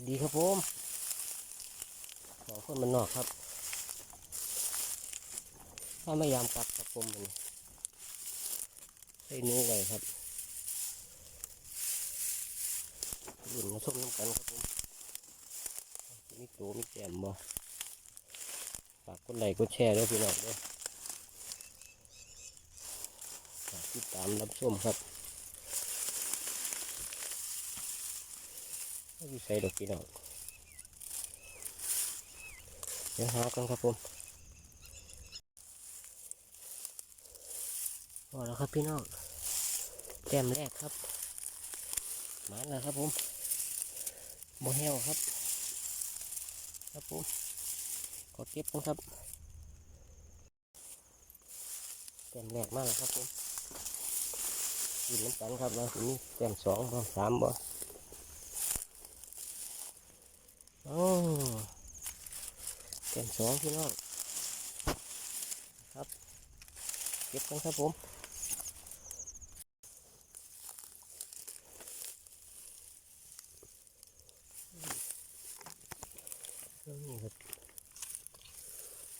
วัสดีครับผมสองคนมันนอกครับ ถ้าไม่ยามกลับกับผมมันให้หนู้ไว้ครับหลุนมาส้มน้ำกันครับผมมีโตมีแกมบ่ฝากกดไลค์กดแชร์ด้วยพี่น้องด้วยฝากติดตามรับชมครับ ไม่มีใส่ดอกพี่น้องเดี๋ยวหากันครับผมพอแล้วครับพี่น้องแต้มแรกครับมาแล้วครับผมโมเฮลครับ ครับผมขอเก็บกันครับแต้มแรกมาแล้วครับผมกินน้ำกันครับแล้วทีนี้แต้มสองบ่สามบ่ โอ้แต้มสองพี่น้องครับ เก็บกันครับผม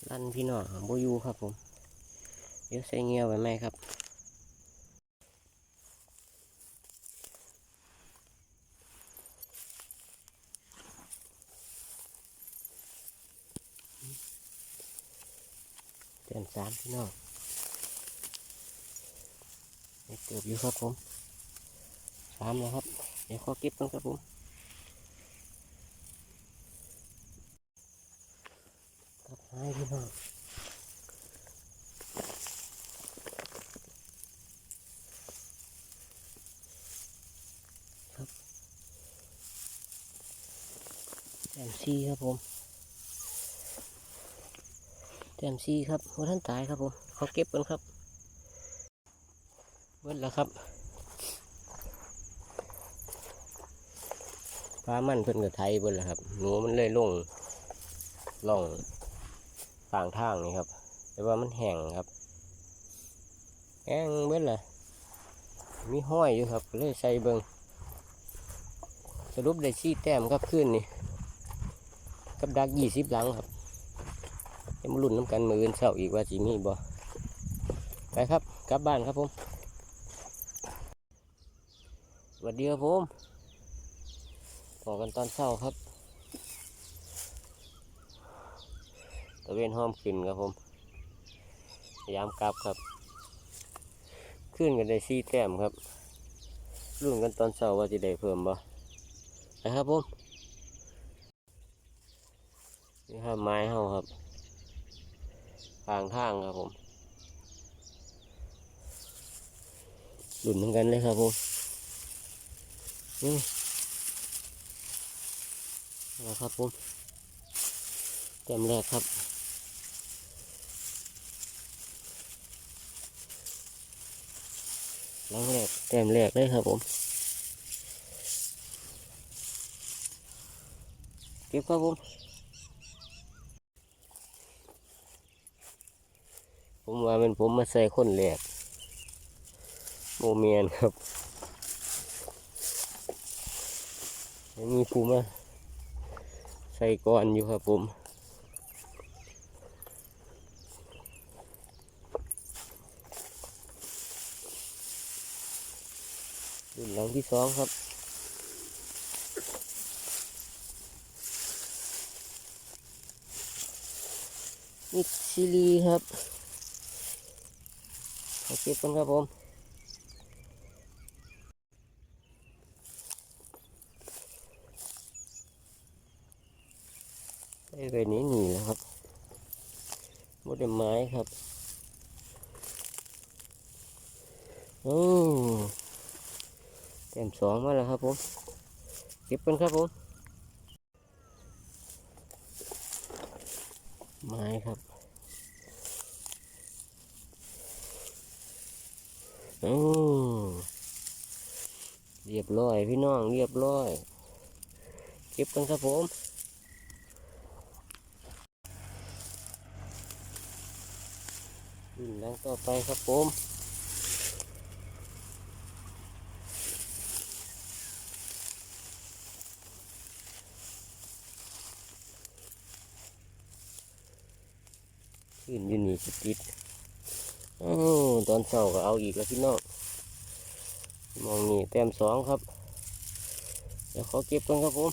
นั่นพี่น้องโบอยูครับผม เดี๋ยวใส่เงี้ยวไว้ไหมครับ เต็มสามพี่น้องนี่เกือบอยู่ครับผมสามแล้วครับ เดี๋ยวขอเก็บกันครับผมกับไม้พี่น้องครับแต้มซีครับผม แต้มซีครับว่าท่านตายครับผมเขาเก็บกันครับเบิ้ลแล้วครับฟ้ามันเพิ่นกับไทยเบิ้ลแล้วครับ หนูมันเลยลงล่องทางทางนี่ครับ แต่ว่ามันแห้งครับแห้งเบิดเลยมีห้อยอยู่ครับเลยใส่เบิงสรุปได้ชี้แต้มครับขึ้นนี่กับดักยี่สิบหลังครับ จะมาลุ้นน้ำกันมืออื่นเสาอีกว่าจีมีบ่ไปครับกลับบ้านครับผมสวัสดีครับผมพอกันตอนเช้าครับตะเวนห้อมขึ้นครับผมพยายามกลับครับ ขึ้นกันได้สี่แต้มครับรุ่นกันตอนเช้าว่าจะได้เพิ่มบ่นะครับผมนี่ครับไม้เฮาครับ ทางทางครับผมรุ่นเหมือนกันเลยครับผมนี่นะครับผมแต้มแรกครับหลังแรกแต้มแรกเลยครับผมเก็บครับผม ผมว่าเป็นผมมาใส่คนแรกโมเมียนครับยังมีผู้มาใส่ก่อนอยู่ครับผมรุ่นหลังที่สองครับนิดซิลีครับ เอาเก็บกันครับผมไอ้ไปนี้หนีแล้วครับมดไม้ครับ โอ้แต้มสองมาแล้วครับผม เก็บกันครับผม ไม้ครับ อเรียบร้อยพี่น้องเรียบร้อย เก็บกันครับผมดังต่อไปครับผมขึ้นยืนหนีสติดโอ้าวตอนเช้าก็เอาอีกแล้วพี่น้องมองนี่แต้มสองครับ เดี๋ยวขอเก็บกันครับผม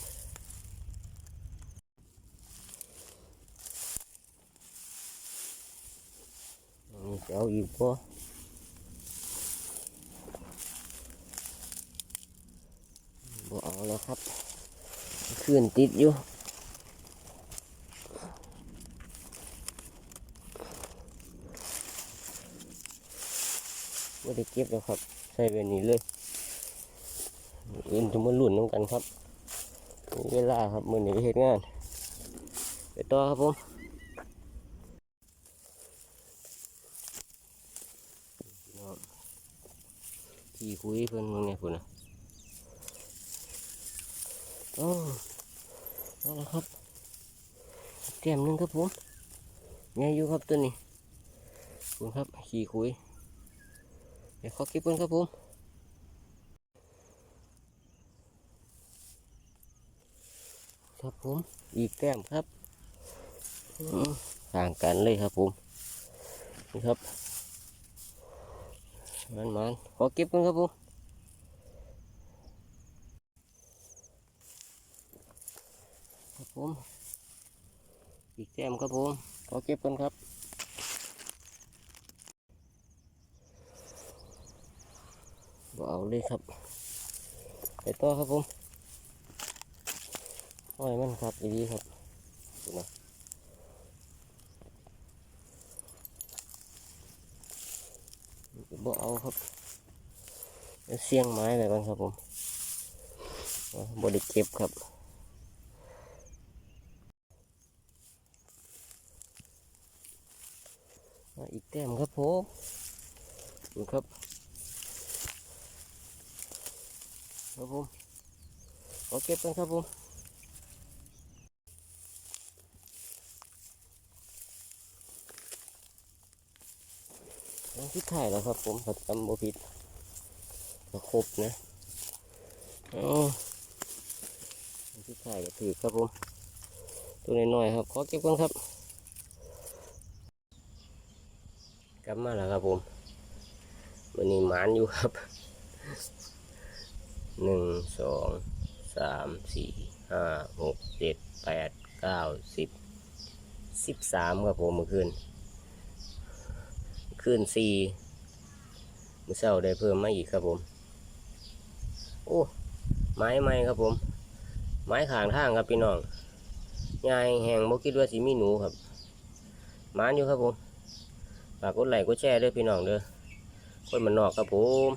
นี่จะเอาอีกบ่บ่เอาแล้วครับ ขึ้นติดอยู่ ไม่ได้เก็บแล้วครับ ใส่แบบนี้เลยอื่นจะมาลุ่นน้ำกันครับมีเวลาครับมือนี้ไปเฮ็ดงาน ไปต่อครับผมพี่น้องขี่คุยเพิ่นมึงเนี่ยพุ่นะโอ้เอาละครับเตรียมนึงครับผมใหญ่อยู่ครับตัวนี้คุณครับขี่คุย ดี๋ยวขอเก็บกันครับผมครับผมอีกแต้มครับอืมห่างกันเลยครับผมนี่ครับมันมันขอเก็บกันครับผมครับผมอีกแต้มครับผมขอเก็บกันครับ เอาเลยครับ ไปต่อครับผมห้อยมันครับดีครับดูนะบ่เอาครับเซียวเสียงไม้อะไปก่อนครับผมบ่ได้เก็บครับอีกแต้มครับผมดูครับ ครับผมขอเก็บกันครับผมน้องที่ถ่ายแล้วครับผมผัดตำบผิดครบนะอ๋อน้องที่ถ่ายก็ถือครับผมตัวน้อยๆครับขอเก็บกันครับ กลับมาแล้วครับผมวันนี้หมานอยู่ครับ หนึ่งสองสามสี่ห้าหกเจ็ดแปดเก้าสิบสิบสามครับผมเมื่อคืนคืนสี่มื่อเช้าได้เพิ่มมาอีกครับผม โอ้ไม้ไม้ครับผม ไม้ขางทางครับพี่น้องยายแหงบ่คิดว่าสิมีหนูครับมานอยู่ครับผมฝากกดไลค์กดแชร์ด้วยพี่น้องเด้อคนมันนอกครับผม